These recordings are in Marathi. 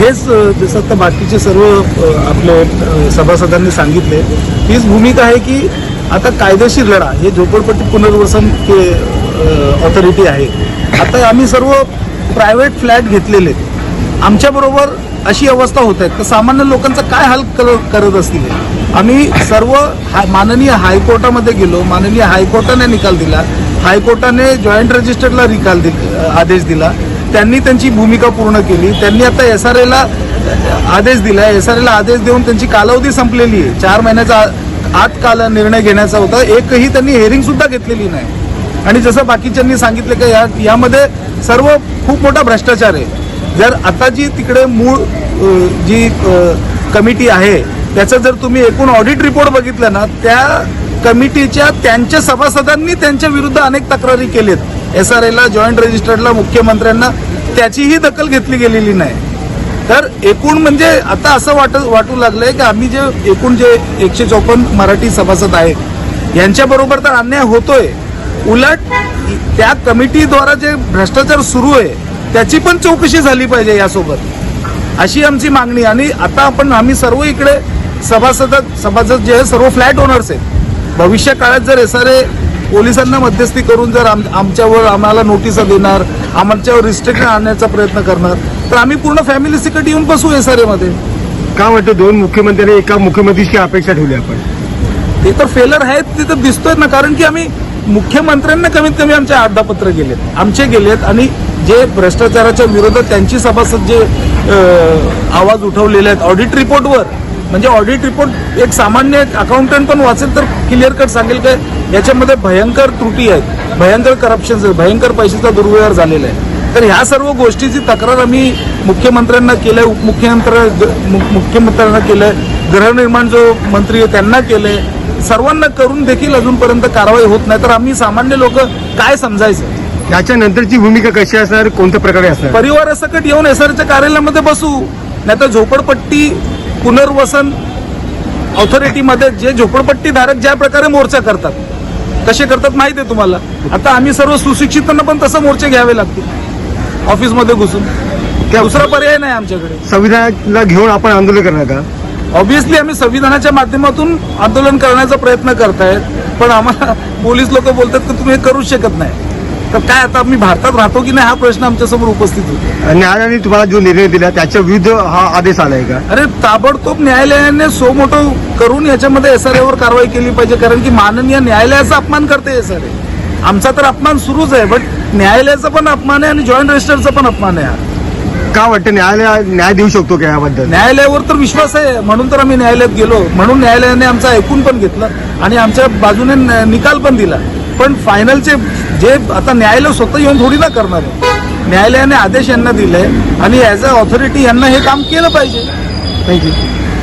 हेच जसं आता बाकीचे सर्व आपले सभासदांनी सांगितले हीच भूमिका आहे की आता कायदेशीर लढा हे झोपडपट्टी पुनर्वसन के ऑथॉरिटी आहे. आता आम्ही सर्व प्रायव्हेट फ्लॅट घेतलेले. आहेत. आमच्याबरोबर अशी अवस्था होत आहे तर सामान्य लोकांचा काय हाल कर- करत असतील? आम्ही सर्व हा- माननीय हायकोर्टामध्ये गेलो. माननीय हायकोर्टाने निकाल दिला. हायकोर्टाने जॉईंट रजिस्टरला निकाल दि आदेश दिला. त्यांनी त्यांची भूमिका पूर्ण केली. त्यांनी आता एस आर एला आदेश दिला. एस आर एला आदेश देऊन त्यांची कालावधी संपलेली आहे. चार महिन्याचा आत काल निर्णय घेण्याचा होता. एकही त्यांनी हेअरिंग सुद्धा घेतलेली नाही. आणि जसं बाकीच्यांनी सांगितलं की या यामध्ये सर्व खूप मोठा भ्रष्टाचार आहे. जर आता जी तिकडे मूळ जी कमिटी आहे त्याचं जर तुम्ही एकूण ऑडिट रिपोर्ट बघितला ना त्या कमिटीच्या त्यांच्या सभासदांनी त्यांच्या विरुद्ध अनेक तक्रारी केलेत. एस आर एला जॉईंट रजिस्टर्डला मुख्यमंत्र्यांना त्याचीही दखल घेतली गेलेली नाही. तर एकूण म्हणजे आता असं वाट वाटू लागलंय की आम्ही जे एकूण जे एकशे चौपन्न मराठी सभासद आहेत यांच्याबरोबर तर अन्याय होतोय. उलट त्या कमिटीद्वारा जे भ्रष्टाचार सुरू आहे त्याची पण चौकशी झाली पाहिजे यासोबत. अशी आमची मागणी. आणि आता आपण आम्ही सर्व इकडे सभासद सभासद जे आहे सर्व फ्लॅट ओनर्स आहेत. भविष्य काळात जर एस आर ए पोलिसांना मध्यस्थी करून जर आम आमच्यावर आम्हाला नोटिसा देणार आमच्यावर रिस्ट्रिक्शन आणण्याचा प्रयत्न करणार तर आम्ही पूर्ण फॅमिली सिकट येऊन बसू एस आर एमध्ये का वाटतं दोन मुख्यमंत्र्यांनी एका मुख्यमंत्रीची अपेक्षा ठेवली आपण? ते तर फेलर आहेत ते तर दिसतोय ना कारण की आम्ही मुख्यमंत्र्यांना कमीत कमी आमचे आड्डापत्र गेलेत आमचे गेलेत आणि जे भ्रष्टाचाराच्या विरोधात त्यांची सभासद जे आवाज उठवलेले आहेत ऑडिट रिपोर्टवर म्हणजे ऑडिट रिपोर्ट एक सामान्य अकाउंटंट पण वाचेल तर क्लिअर कट सांगेल काय? याच्यामध्ये भयंकर त्रुटी आहेत. भयंकर करप्शन भयंकर पैशाचा दुर्व्यवहार झालेला आहे. तर ह्या सर्व गोष्टीची तक्रार आम्ही मुख्यमंत्र्यांना केलंय उपमुख्यमंत्री मु- मुख्यमंत्र्यांना केलंय गृहनिर्माण जो मंत्री आहे त्यांना केलंय. सर्वांना करून देखील अजूनपर्यंत कारवाई होत नाही. तर आम्ही सामान्य लोक काय समजायचं? याच्यानंतरची भूमिका कशी असणार? कोणत्या प्रकारे असणार? परिवारासकट येऊन एसआरच्या कार्यालयामध्ये बसू. नाही तर झोपडपट्टी पुनर्वसन ऑथॉरिटीमध्ये जे झोपडपट्टी धारक ज्या प्रकारे मोर्चा करतात कसे करतात माहिती आहे तुम्हाला? आता आम्ही सर्व सुशिक्षितांना पण तसं मोर्चे घ्यावे लागतील. ऑफिसमध्ये घुसून. दुसरा पर्याय नाही आमच्याकडे. संविधानाला घेऊन आपण आंदोलन करणार का? ऑब्व्हियसली आम्ही संविधानाच्या माध्यमातून आंदोलन करण्याचा प्रयत्न करतायत पण आम्हाला पोलीस लोक बोलतात की तुम्ही हे करूच शकत नाही. तर काय आता आम्ही भारतात राहतो की नाही हा प्रश्न आमच्यासमोर उपस्थित होतो. न्यायालयाने तुम्हाला जो निर्णय दिला त्याच्या विरुद्ध हा आदेश आलाय का? अरे ताबडतोब न्यायालयाने सो मोठं करून याच्यामध्ये एस वर कारवाई केली पाहिजे कारण की माननीय न्यायालयाचा अपमान करते एस आमचा तर अपमान सुरूच आहे बट न्यायालयाचा पण अपमान आहे आणि जॉईंट रजिस्टरचा पण अपमान आहे. का वाटतं न्यायालय न्याय देऊ शकतो का याबद्दल? न्यायालयावर तर विश्वास आहे म्हणून तर आम्ही न्यायालयात गेलो. म्हणून न्यायालयाने आमचं ऐकून पण घेतलं आणि आमच्या बाजूने निकाल पण दिला. पण फायनलचे जे आता न्यायालय स्वतः येऊन थोडी ना करणार आहे. न्यायालयाने आदेश यांना दिले आणि ॲज अ ऑथॉरिटी यांना हे काम केलं पाहिजे थँक्यू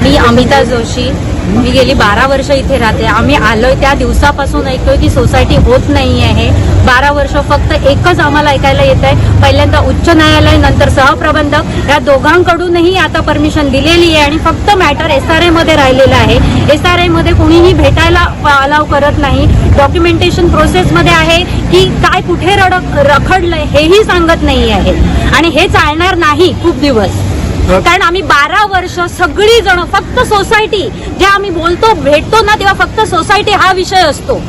मी अमिता जोशी मी गेली बारा वर्ष इथे राहते. आम्ही आलोय त्या दिवसापासून ऐकतोय की सोसायटी होत नाही आहे बारा वर्ष फक्त एकच आम्हाला ऐकायला येत आहे पहिल्यांदा उच्च न्यायालय नंतर सहप्रबंधक या दोघांकडूनही आता परमिशन दिलेली आहे आणि फक्त मॅटर एस आरमध्ये राहिलेलं आहे. एस आरमध्ये कोणीही भेटायला अलाव करत नाही. डॉक्युमेंटेशन प्रोसेसमध्ये आहे की काय कुठे रडक रखडलंय हेही सांगत नाही आहे आणि हे चालणार नाही खूप दिवस. कारण आम्ही बारा वर्ष सगळी जण फक्त सोसायटी जे आम्ही बोलतो भेटतो ना तेव्हा फक्त सोसायटी हा विषय असतो.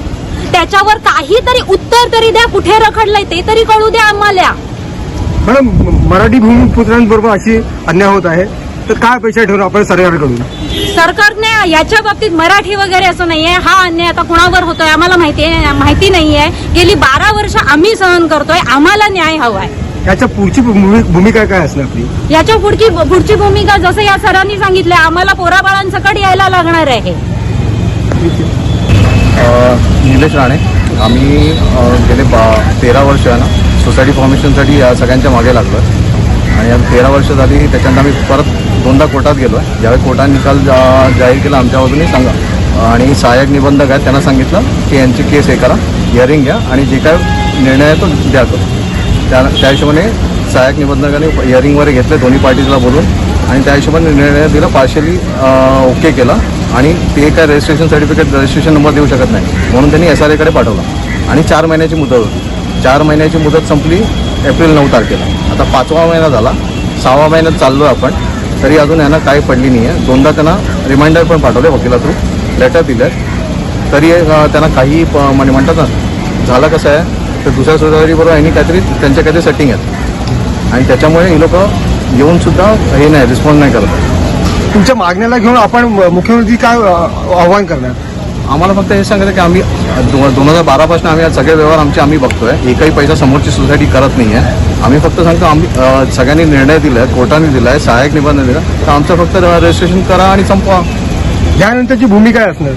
त्याच्यावर काहीतरी उत्तर तरी द्या कुठे रखडलंय ते तरी कळू द्या आम्हाला. मॅडम मराठी भूमिपुत्रांबरोबर अशी अन्याय होत आहे. तर काय अपेक्षा ठेवून आपण सरकारकडून? सरकारने याच्या बाबतीत मराठी वगैरे असं नाहीये. हा अन्याय आता कुणावर होतोय आम्हाला माहिती आहे माहिती नाहीये. गेली बारा वर्ष आम्ही सहन करतोय आम्हाला न्याय हवाय. याच्या पुढची भूमि- भूमिका काय असणार आपली? याच्या पुढची पुढची भूमिका जसं या सरांनी सांगितलं आम्हाला पोराबाळांसकट यायला लागणार आहे. अ, निलेश राणे आम्ही अ, गेले बा तेरा वर्ष आहे ना सोसायटी फॉर्मेशनसाठी या सगळ्यांच्या मागे लागलो आणि आज तेरा वर्ष झाली त्याच्यानंतर आम्ही परत दोनदा कोर्टात गेलो आहे ज्यावेळी कोर्टाने निकाल जा- जाहीर केला आमच्या बाजूने सांगा. आणि सहाय्यक निबंधक आहेत त्यांना सांगितलं की यांची केस हे करा हिअरिंग घ्या आणि जे काय निर्णय आहे तो द्या तो. त्या त्या हिशोबाने सहाय्यक निबंधकाने हिअरिंग वगैरे घेतले दोन्ही पार्टीजला बोलून. आणि त्या हिशोबाने निर्णय दिला पार्शली ओके केला. आणि ते काय रजिस्ट्रेशन सर्टिफिकेट रजिस्ट्रेशन नंबर देऊ शकत नाही. म्हणून त्यांनी एस आर एकडे पाठवलं. आणि चार महिन्याची मुदत होती. चार महिन्याची मुदत संपली एप्रिल नऊ तारखेला. आता पाचवा महिना झाला. सहावा महिन्यात चाललो आहे आपण. तरी अजून यांना काही पडली नाही आहे दोनदा त्यांना रिमाइंडर पण पाठवले वकिला थ्रू लेटर दिले तरी त्यांना काही प- म्हणजे म्हणतात ना झालं कसं आहे? तर दुसऱ्या सोसायटीबरोबर यांनी काहीतरी त्यांच्या काहीतरी सेटिंग आहे आणि त्याच्यामुळे ही लोक येऊन सुद्धा हे नाही रिस्पॉन्स नाही करत. तुमच्या मागण्याला घेऊन आपण मुख्यमंत्री काय आव्हान करणार? आम्हाला फक्त हे सांगायचं की आम्ही दोन हजार बारापासून आम्ही आज सगळे व्यवहार आमचे आम्ही बघतोय. एकही पैसा समोरची सोसायटी करत नाही आहे आम्ही फक्त सांगतो आम्ही सगळ्यांनी निर्णय दिलाय कोर्टाने दिलाय सहाय्यक निबंधन दिला तर आमचं फक्त रजिस्ट्रेशन करा आणि संपवा. यानंतरची भूमिका असणार?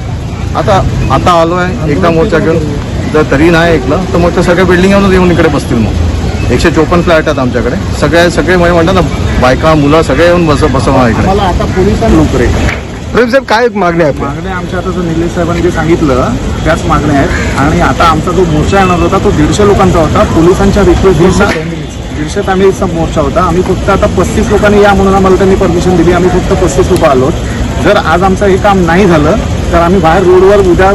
आता आता आलोय एकदा मोर्चा घेऊन. जर तरी नाही ऐकलं तर मग ते सगळे बिल्डिंग येऊन इकडे बसतील मग. एकशे चोपन्न फ्लॅट आहेत आमच्याकडे. सगळे सगळे म्हणजे म्हणतात ना बायका मुलं सगळे येऊन बस बसवा इकडे. मला आता पोलिसांना नोकरी. प्रदीप साहेब काय मागणी आहे आपली मागण्या आमच्या आता जो निलेश साहेबांनी जे सांगितलं त्याच मागण्या आहेत. आणि आता आमचा जो मोर्चा येणार होता तो दीडशे लोकांचा होता. पोलिसांच्या रिक्वेस्ट दीडशे फॅमिलीचा मोर्चा होता. आम्ही फक्त आता पस्तीस लोकांनी या म्हणून आम्हाला त्यांनी परमिशन दिली. आम्ही फक्त पस्तीस लोक आलो जर आज आमचं हे काम नाही झालं तर आम्ही बाहेर रोडवर उद्या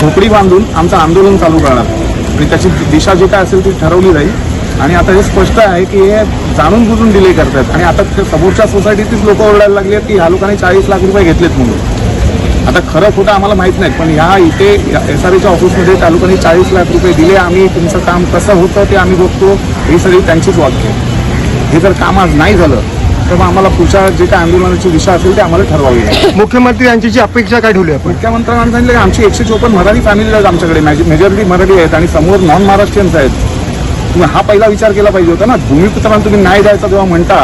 झोपडी बांधून आमचं आंदोलन चालू करणार. आणि त्याची दिशा जी काय असेल ती ठरवली जाईल. आणि आता हे स्पष्ट आहे की हे जाणून बुजून डिले करतात. आणि आता समोरच्या सोसायटीतच लोक ओरडायला लागली आहेत की ह्या लोकांनी चाळीस लाख रुपये घेतलेत म्हणून. आता खरं खोटं आम्हाला माहीत नाही पण ह्या इथे एस आर एच्या ऑफिसमध्ये त्या लोकांनी चाळीस लाख रुपये दिले. आम्ही तुमचं काम कसं होतं ते आम्ही बघतो. ही सगळी त्यांचीच वाक्य हे जर काम आज नाही झालं तर मग आम्हाला पुढच्या जे काय आंदोलनाची दिशा असेल ते आम्हाला ठरवावी. लागेल मुख्यमंत्री यांची जी अपेक्षा काय ठेवली आपण? मुख्यमंत्र्यांनी सांगितलं की आमची एकशे चोपन्न मराठी फॅमिली आहेत आमच्याकडे मेजॉरिटी मराठी आहेत आणि समोर नॉन महाराष्ट्रीयन्स आहेत. तुम्ही हा पहिला विचार केला पाहिजे होता ना. भूमिपुत्रांना तुम्ही न्याय द्यायचा जेव्हा म्हणता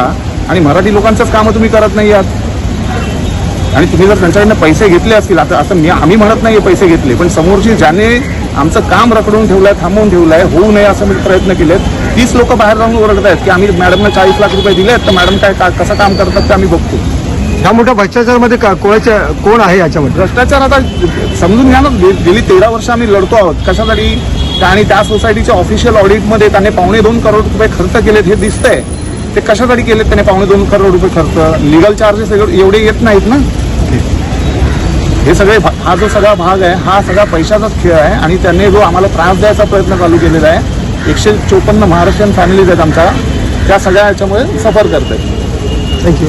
आणि मराठी लोकांचंच कामं तुम्ही करत नाही आहात. आणि तुम्ही जर त्यांच्याकडनं पैसे घेतले असतील आता असं मी आम्ही म्हणत नाही पैसे घेतले पण समोरची ज्याने आमचं काम रखडून ठेवलंय थांबवून ठेवलंय होऊ नये असं मी प्रयत्न केलेत. तीच लोक बाहेर जाऊन ओरडत आहेत की आम्ही मॅडमना चाळीस लाख रुपये दिलेत तर मॅडम काय का- कसं काम करतात ते आम्ही बघतो. ह्या मोठ्या भ्रष्टाचारमध्ये का- कोणाच्या कोण आहे याच्यामध्ये? भ्रष्टाचार आता समजून घ्या ना गेली तेरा वर्ष आम्ही लढतो आहोत. कशासाठी? आणि त्या सोसायटीच्या ऑफिशियल ऑडिटमध्ये त्याने पावणे दोन करोड रुपये खर्च केलेत हे दिसतंय. ते कशासाठी केलेत त्याने पावणे दोन करोड रुपये खर्च? लिगल चार्जेस एवढे येत नाहीत ना. हे सगळे भा- हा जो सगळा भाग आहे हा सगळा पैशाचाच खेळ आहे आणि त्यांनी जो आम्हाला त्रास द्यायचा प्रयत्न चालू केलेला आहे एकशे चोपन्न महाराष्ट्रीयन फॅमिलीज आहेत आमच्या. त्या सगळ्या याच्यामुळे सफर करत आहेत थँक्यू